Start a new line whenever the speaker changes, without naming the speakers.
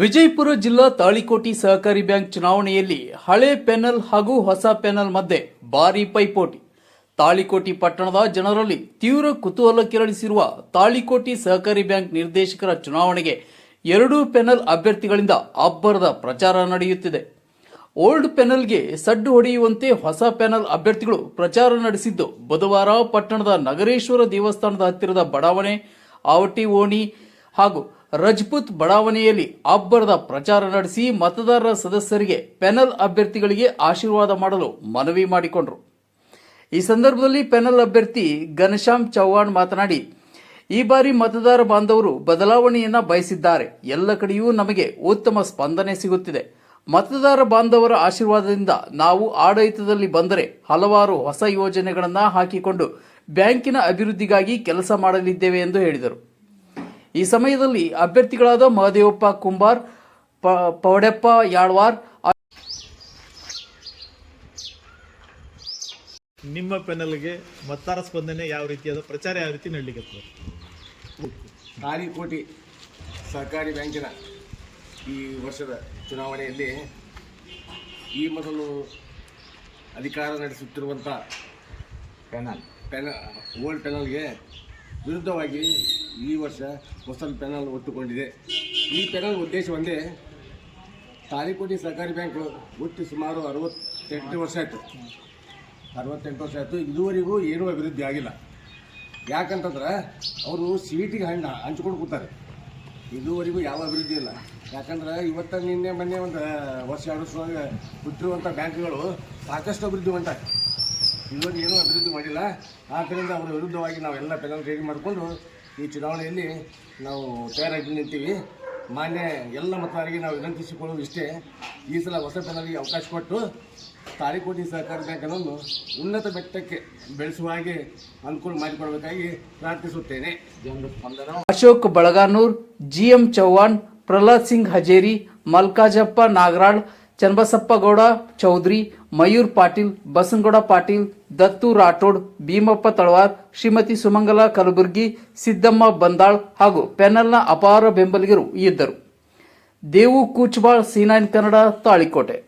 ವಿಜಯಪುರ ಜಿಲ್ಲಾ ತಾಳಿಕೋಟಿ ಸಹಕಾರಿ ಬ್ಯಾಂಕ್ ಚುನಾವಣೆಯಲ್ಲಿ ಹಳೆ ಪೆನಲ್ ಹಾಗೂ ಹೊಸ ಪೆನಲ್ ಮಧ್ಯೆ ಭಾರೀ ಪೈಪೋಟಿ. ತಾಳಿಕೋಟಿ ಪಟ್ಟಣದ ಜನರಲ್ಲಿ ತೀವ್ರ ಕುತೂಹಲ ಕೆರಳಿಸಿರುವ ತಾಳಿಕೋಟಿ ಸಹಕಾರಿ ಬ್ಯಾಂಕ್ ನಿರ್ದೇಶಕರ ಚುನಾವಣೆಗೆ ಎರಡೂ ಪೆನಲ್ ಅಭ್ಯರ್ಥಿಗಳಿಂದ ಅಬ್ಬರದ ಪ್ರಚಾರ ನಡೆಯುತ್ತಿದೆ. ಓಲ್ಡ್ ಪ್ಯಾನಲ್ಗೆ ಸಡ್ಡು ಹೊಡೆಯುವಂತೆ ಹೊಸ ಪ್ಯಾನಲ್ ಅಭ್ಯರ್ಥಿಗಳು ಪ್ರಚಾರ ನಡೆಸಿದ್ದು, ಬುಧವಾರ ಪಟ್ಟಣದ ನಗರೇಶ್ವರ ದೇವಸ್ಥಾನದ ಹತ್ತಿರದ ಬಡಾವಣೆ, ಆವಟಿ ಓಣಿ ಹಾಗೂ ರಜಪೂತ್ ಬಡಾವಣೆಯಲ್ಲಿ ಅಬ್ಬರದ ಪ್ರಚಾರ ನಡೆಸಿ ಮತದಾರರ ಸದಸ್ಯರಿಗೆ ಪೆನಲ್ ಅಭ್ಯರ್ಥಿಗಳಿಗೆ ಆಶೀರ್ವಾದ ಮಾಡಲು ಮನವಿ ಮಾಡಿಕೊಂಡರು. ಈ ಸಂದರ್ಭದಲ್ಲಿ ಪೆನಲ್ ಅಭ್ಯರ್ಥಿ ಘನಶ್ಯಾಮ್ ಚೌಹಾಣ್ ಮಾತನಾಡಿ, ಈ ಬಾರಿ ಮತದಾರ ಬಾಂಧವರು ಬದಲಾವಣೆಯನ್ನ ಬಯಸಿದ್ದಾರೆ. ಎಲ್ಲ ಕಡೆಯೂ ನಮಗೆ ಉತ್ತಮ ಸ್ಪಂದನೆ ಸಿಗುತ್ತಿದೆ. ಮತದಾರ ಬಾಂಧವರ ಆಶೀರ್ವಾದದಿಂದ ನಾವು ಆಡಳಿತದಲ್ಲಿ ಬಂದರೆ ಹಲವಾರು ಹೊಸ ಯೋಜನೆಗಳನ್ನು ಹಾಕಿಕೊಂಡು ಬ್ಯಾಂಕಿನ ಅಭಿವೃದ್ಧಿಗಾಗಿ ಕೆಲಸ ಮಾಡಲಿದ್ದೇವೆ ಎಂದು ಹೇಳಿದರು. ಈ ಸಮಯದಲ್ಲಿ ಅಭ್ಯರ್ಥಿಗಳಾದ ಮಹದೇವಪ್ಪ ಕುಂಬಾರ್ ಪ- ಪೌಡೆಪ್ಪ ಯಾಳ್ವಾರ್
ನಿಮ್ಮ ಪೆನಲ್ಗೆ ಮತ್ತಾರ ಸ್ಪಂದನೆ ಯಾವ ರೀತಿಯಾದ ಪ್ರಚಾರ ಯಾವ ರೀತಿ ನಡಲಿಕ್ಕೆ
ತಾಳಿಕೋಟಿ ಸರ್ಕಾರಿ ಬ್ಯಾಂಕಿನ ಈ ವರ್ಷದ ಚುನಾವಣೆಯಲ್ಲಿ ಈ ಮೊದಲು ಅಧಿಕಾರ ನಡೆಸುತ್ತಿರುವಂಥ ಪೆನಲ್ ಪೆನ ಓಲ್ಡ್ ಪೆನಲ್ಗೆ ವಿರುದ್ಧವಾಗಿ ಈ ವರ್ಷ ಹೊಸ ಪೆನಲ್ ಒಟ್ಟುಕೊಂಡಿದೆ ಈ ಪೆನಲ್ ಉದ್ದೇಶ ಒಂದೇ ತಾಳಿಕೋಟಿ ಸಹಕಾರಿ ಬ್ಯಾಂಕ್ ಒಟ್ಟು ಸುಮಾರು ಅರವತ್ತೆಂಟು ವರ್ಷ ಆಯಿತು. ಅರವತ್ತೆಂಟು ವರ್ಷ ಆಯಿತು, ಇದುವರೆಗೂ ಏನೂ ಅಭಿವೃದ್ಧಿ ಆಗಿಲ್ಲ. ಯಾಕಂತಂದ್ರೆ, ಅವರು ಸೀಟಿಗೆ ಹಣ್ಣ ಹಂಚ್ಕೊಂಡು ಕೂತಾರೆ. ಇದುವರೆಗೂ ಯಾವ ಅಭಿವೃದ್ಧಿ ಇಲ್ಲ. ಯಾಕಂದ್ರೆ, ಇವತ್ತ ನಿನ್ನೆ ಮೊನ್ನೆ ಒಂದು ವರ್ಷ ಎರಡು ವರ್ಷ ಹುಟ್ಟಿರುವಂಥ ಬ್ಯಾಂಕ್ಗಳು ಸಾಕಷ್ಟು ಅಭಿವೃದ್ಧಿ ಹೊಂಟಾರೆ. ಇದುವರೆಗೂ ಏನೂ ಅಭಿವೃದ್ಧಿ ಮಾಡಿಲ್ಲ. ಆದ್ದರಿಂದ ಅವರ ವಿರುದ್ಧವಾಗಿ ನಾವೆಲ್ಲ ಪೆನಲ್ ರೆಡಿ ಮಾಡಿಕೊಂಡು ಈ ಚುನಾವಣೆಯಲ್ಲಿ ನಾವು ತಯಾರಾಗಿ ನಿಂತೀವಿ. ಮಾನ್ಯ ಎಲ್ಲ ಮತದಾರರಿಗೆ ನಾವು ವಿನಂತಿಸಿಕೊಳ್ಳೋದು ಇಷ್ಟೇ. ಈ ಸಲ ಹೊಸ ಜನರಿಗೆ ಅವಕಾಶ ಕೊಟ್ಟು ತಾಳಿಕೋಟಿ ಸಹಕಾರಿ ಬ್ಯಾಂಕನ್ನು ಉನ್ನತ ಬೆಟ್ಟಕ್ಕೆ ಬೆಳೆಸುವ ಹಾಗೆ ಅನುಕೂಲ ಮಾಡಿಕೊಡಬೇಕಾಗಿ ಪ್ರಾರ್ಥಿಸುತ್ತೇನೆ.
ಅಶೋಕ್ ಬಳಗಾನೂರ್, ಜಿಎಂ ಚೌಹಾಣ್, ಪ್ರಹ್ಲಾದ್ ಸಿಂಗ್ ಹಜೇರಿ, ಮಲ್ಕಾಜಪ್ಪ ನಾಗರಾಳ್ ಚನ್ನಬಸಪ್ಪ ಗೌಡ, ಚೌಧರಿ, ಮಯೂರ್ ಪಾಟೀಲ್, ಬಸನಗೌಡ ಪಾಟೀಲ್, ದತ್ತು ರಾಠೋಡ್, ಭೀಮಪ್ಪ ತಳವಾರ್, ಶ್ರೀಮತಿ ಸುಮಂಗಲ ಕಲಬುರ್ಗಿ, ಸಿದ್ದಮ್ಮ ಬಂದಾಳ್ ಹಾಗೂ ಪೆನಲ್ನ ಅಪಾರ ಬೆಂಬಲಿಗರು ಇದ್ದರು. Devu Koochbal C nine Kannada, Talikote.